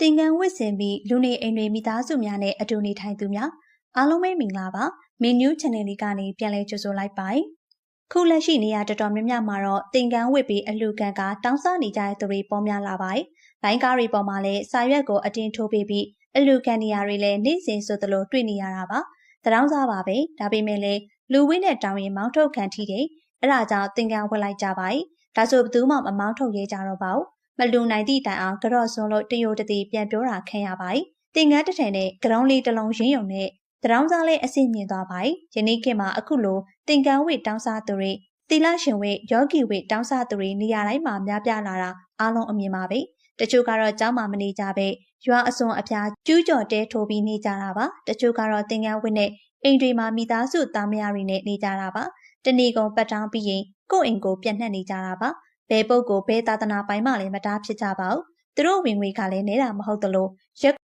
သင်္ကန်းဝစ်ဆင်ပြီးလူနေအိမ်တွေမိသားစုများနဲ့အတူနေထိုင်သူများအားလုံးပဲမင်္ဂလာပါမင်းနူး channel လေးကနေပြန်လည်ကြိုဆိုလိုက်ပါတယ်ခုလက်ရှိနေရာတော်တော်များများမှာတော့သင်္ကန်းဝစ်ပြီးအလူကန်ကတောင်းစားနေကြတဲ့သူတွေပေါ်များလာပါတယ်လိုင်းကားတွေပေါ်မှာလည်းစာရွက်ကိုအတင်းထိုးပေးပြီးအလူကန်နေရာတွေလည်းနေ့စဉ်ဆိုသလိုတွေ့နေရတာပါတရောင်းစားပါပဲဒါပေမဲ့လည်းလူဝင်းနဲ့တောင်းရင်မောင်းထုတ်ခံထိတယ်အဲ့ဒါကြောင့်သင်္ကန်းဝစ်လိုက်ကြပါတယ်ဒါဆိုဘသူမှမမောင်းထုတ်ရဲကြတော့ပါဘူး မလူနိုင်သည့်တိုင်အောင်ကြော့စွန်းလို့တယိုတတိပြန်ပြောတာခံရပါတယ်။တင်ငန်းတစ်ထည်နဲ့ကရုံးလေးတစ်လုံးရင်းယုံနဲ့တရောင်းစားလေးအဆင့်မြင့်သွားပါတယ်။ယနေ့ခေတ်မှာအခုလိုတင်ကန်းဝိတောင်းစားသူတွေသီလရှင်ဝိယောဂီဝိတောင်းစားသူတွေနေရာတိုင်းမှာများပြားလာတာအားလုံးအမြင်ပါပဲ။တချို့ကတော့ကျောင်းမှာမနေကြပဲရွာအစွန်အဖျားကျူးကျော်တဲထိုးပြီးနေကြတာပါ။တချို့ကတော့တင်ကန်းဝိနဲ့အိမ်တွေမှာမိသားစုသားမယားတွေနဲ့နေကြတာပါ။တဏီကုံပတ်တောင်းပြီးရင်ကိုယ့်အိမ်ကိုပြန့်နှံ့နေကြတာပါ ဘယ်ပုတ်ကိုဘယ်သာသနာပိုင်းမှလည်းမတားဖြစ်ကြပါဘူးသူတို့ဝင်ငွေကလည်းနဲတာမဟုတ်သလိုရက်